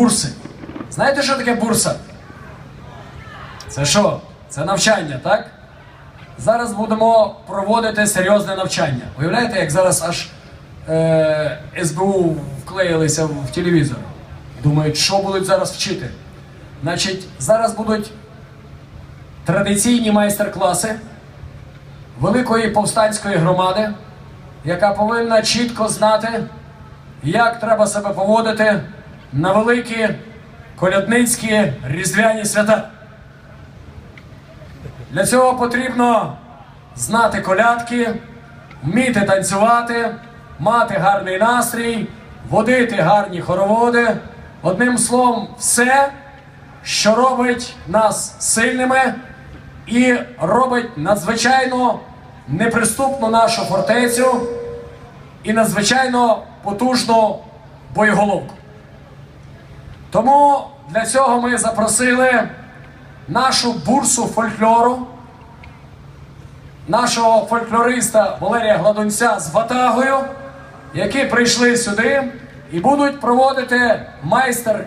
бурси. Знаєте, що таке бурса? Це що? Це навчання, так? Зараз будемо проводити серйозне навчання. Уявляєте, як зараз аж е, СБУ вклеїлися в телевізор. Думають, що будуть зараз вчити. Значить, зараз будуть традиційні майстер-класи великої повстанської громади, яка повинна чітко знати, як треба себе поводити на великі колядницькі різдвяні свята. Для цього потрібно знати колядки, вміти танцювати, мати гарний настрій, водити гарні хороводи. Одним словом, все, що робить нас сильними і робить надзвичайно неприступну нашу фортецю і надзвичайно потужну боєголовку. Тому для цього ми запросили нашу бурсу фольклору, нашого фольклориста Валерія Гладунця з Ватагою, які прийшли сюди і будуть проводити майстер